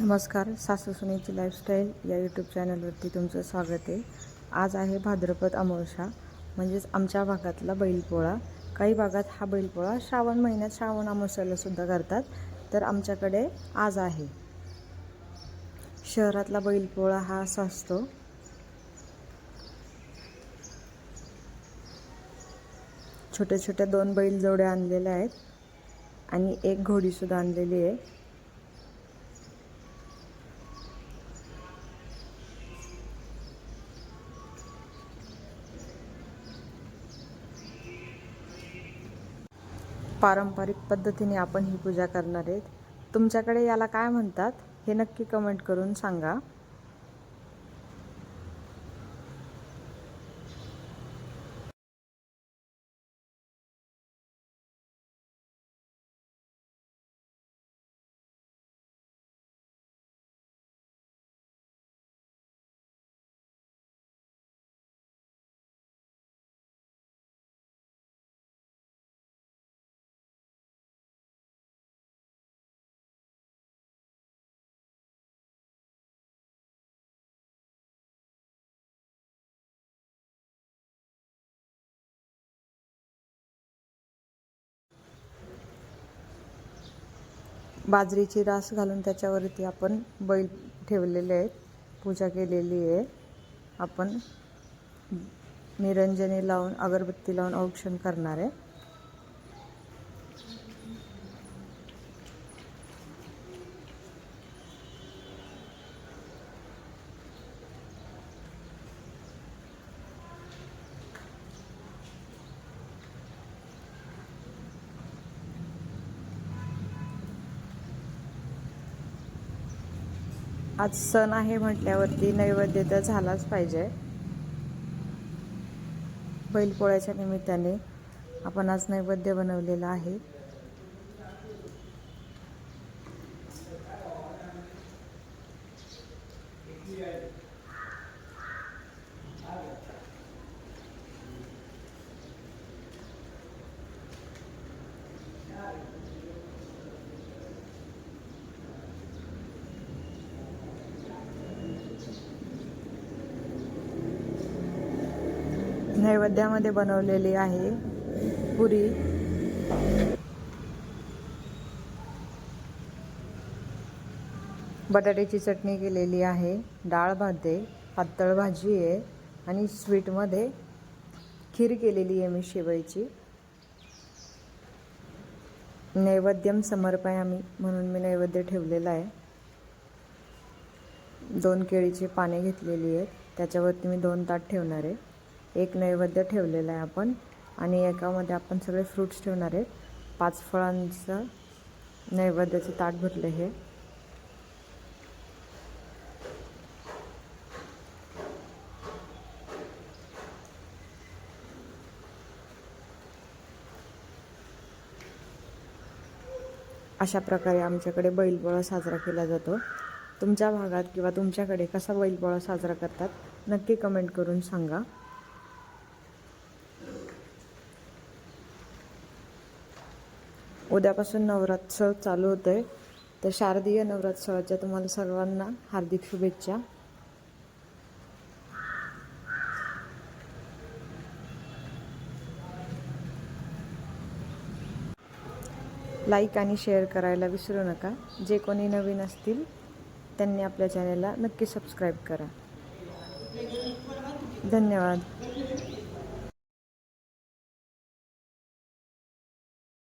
नमस्कार सासू सुनेची लाईफस्टाईल या यूट्यूब चॅनलवरती तुमचं स्वागत आहे. आज आहे भाद्रपद अमावस्या म्हणजेच आमच्या भागातला बैलपोळा. काही भागात हा बैलपोळा श्रावण महिन्यात श्रावण अमावस्याला सुद्धा करतात तर आमच्याकडे आज आहे. शहरातला बैलपोळा हा असा असतो. छोट्या छोट्या दोन बैल जोड्या आणलेल्या आहेत आणि एक घोडीसुद्धा आणलेली आहे. पारंपरिक पद्धतीने आपण ही पूजा करणार आहेत. तुमच्याकडे याला काय म्हणतात हे नक्की कमेंट करून सांगा. बाजरीची रास घालून त्याच्यावरती आपण बैल ठेवलेले आहेत. पूजा केलेली आहे. आपण निरंजनी लावून अगरबत्ती लावून औक्षण करणार आहे. आज सण आहे म्हटल्यावरती नैवेद्य तर झालाच पाहिजे. बैलपोळ्याच्या निमित्ताने आपण आज नैवेद्य बनवलेला आहे. नैवेद्यामध्ये बनवलेली आहे पुरी. बटाट्याची चटणी केलेली आहे डाळ भात आहे पातळ भाजी आहे आणि स्वीटमध्ये खीर केलेली आहे मी शेवईची. नैवेद्यम समर्पयामी म्हणून मी नैवेद्य ठेवलेला आहे. दोन केळीची पाने घेतलेली आहेत त्याच्यावरती मी दोन ताट ठेवणार आहे. एक नैवेद्य ठेवलेलं आहे आपण. आणि एकामध्ये आपण सगळे फ्रूट्स ठेवणार आहे पाच फळांचं नैवेद्याचं ताट भरलं हे. अशा प्रकारे आमच्याकडे बैलपोळा साजरा केला जातो. तुमच्या भागात किंवा तुमच्याकडे कसा बैलपोळा साजरा करतात नक्की कमेंट करून सांगा. उद्यापासून नवरात्र चालू होतं आहे तर शारदीय नवरात्रोत्सवाच्या तुम्हाला सर्वांना हार्दिक शुभेच्छा. लाईक आणि शेअर करायला विसरू नका. जे कोणी नवीन असतील त्यांनी आपल्या चॅनलला नक्की सबस्क्राईब करा. धन्यवाद.